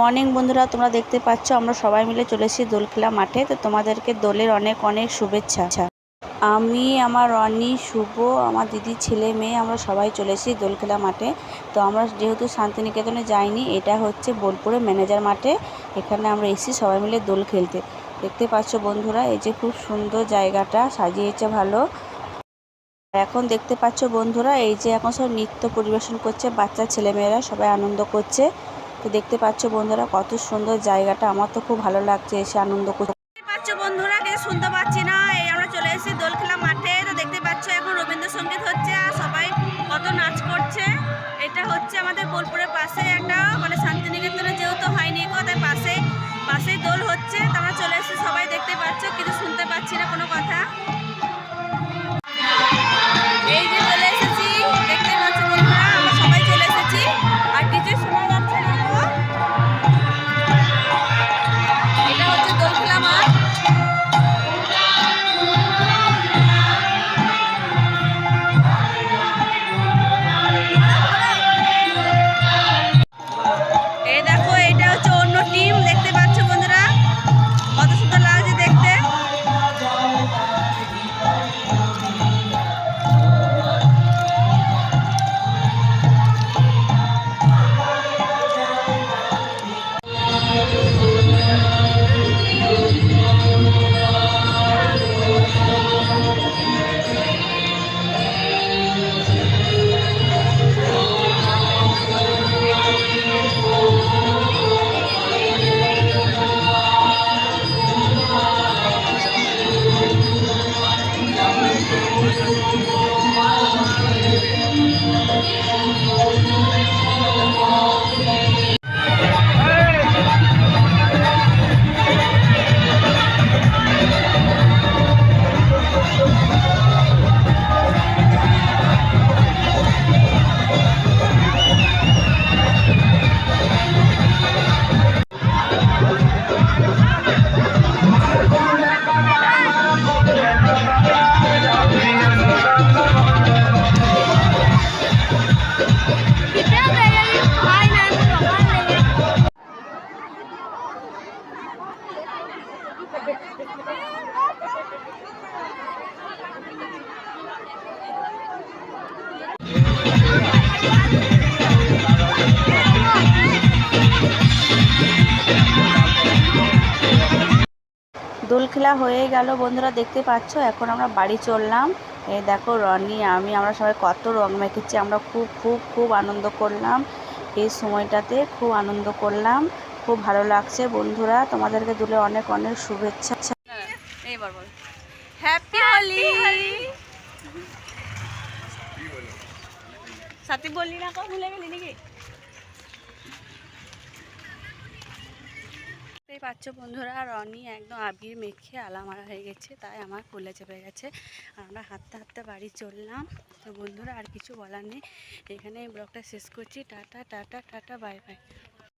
Morning বন্ধুরা, তোমরা দেখতে পাচ্ছ, আমরা সবাই মিলে চলে এসেছি দোল খেলা মাঠে। তো তোমাদেরকে দোলের অনেক অনেক শুভেচ্ছা। আমি, আমার রনি, শুভ, আমার দিদি, ছেলে, মেয়ে, আমরা সবাই চলে এসেছি দোল খেলা মাঠে। তো আমরা যেহেতু শান্তিনিকেতনে যাইনি, এটা হচ্ছে বোলপুরের ম্যানেজার মাঠে। এখানে আমরা এসেছি সবাই মিলে দোল খেলতে। দেখতে পাচ্ছ বন্ধুরা, এই যে খুব সুন্দর জায়গাটা, সাজিয়েছে ভালো। এখন দেখতে পাচ্ছ বন্ধুরা, এই যে এখন সব নৃত্য পরিবেশন করছে, বাচ্চা ছেলেমেয়েরা সবাই আনন্দ করছে। তো দেখতে পাচ্ছ বন্ধুরা? কত সুন্দর জায়গাটা। আমার তো খুব ভালো লাগছে এসে আনন্দ করতে। পাচ্ছ বন্ধুরা কিছু শুনতে পাচ্ছি না। এই আমরা চলে এসেছি দোল খেলা মাঠে। তো দেখতে পাচ্ছ এখন রবীন্দ্রসঙ্গীত হচ্ছে আর সবাই কত নাচ করছে। এটা হচ্ছে আমাদের বোলপুরের পাশে একটা মানে শান্তিনিকেতনে যেহেতু হয়নি তাই পাশে, পাশেই দোল হচ্ছে। তো আমরা চলে এসেছি, সবাই দেখতে পাচ্ছ। কিন্তু দোল খেলা হয়ে গেল, বন্ধুরা দেখতে পাচ্ছ, এখন আমরা বাড়ি চললাম। এই দেখো রনি, আমি, আমরা সবাই কত রং মেখেছি, আমরা খুব খুব খুব আনন্দ করলাম। এই সময়টাতে খুব আনন্দ করলাম। খুব ভালো লাগছে। বন্ধুরা তোমাদেরকে দোলে অনেক অনেক শুভেচ্ছা। এইবার বল। হ্যাপি হোলি সাথী বললি না ভুলে গেলি নাকি? দেখতেই পাচ্ছ বন্ধুরা রনি একদম আবির মেখে আলামারা হয়ে গেছে তাই আমার কোলে চেপে গেছে। আর আমরা হাঁটতে হাঁটতে বাড়ি চললাম। তো বন্ধুরা আর কিছু বলার নেই। এখানে এই ব্লগটা শেষ করছি। Tata tata tata bye bye.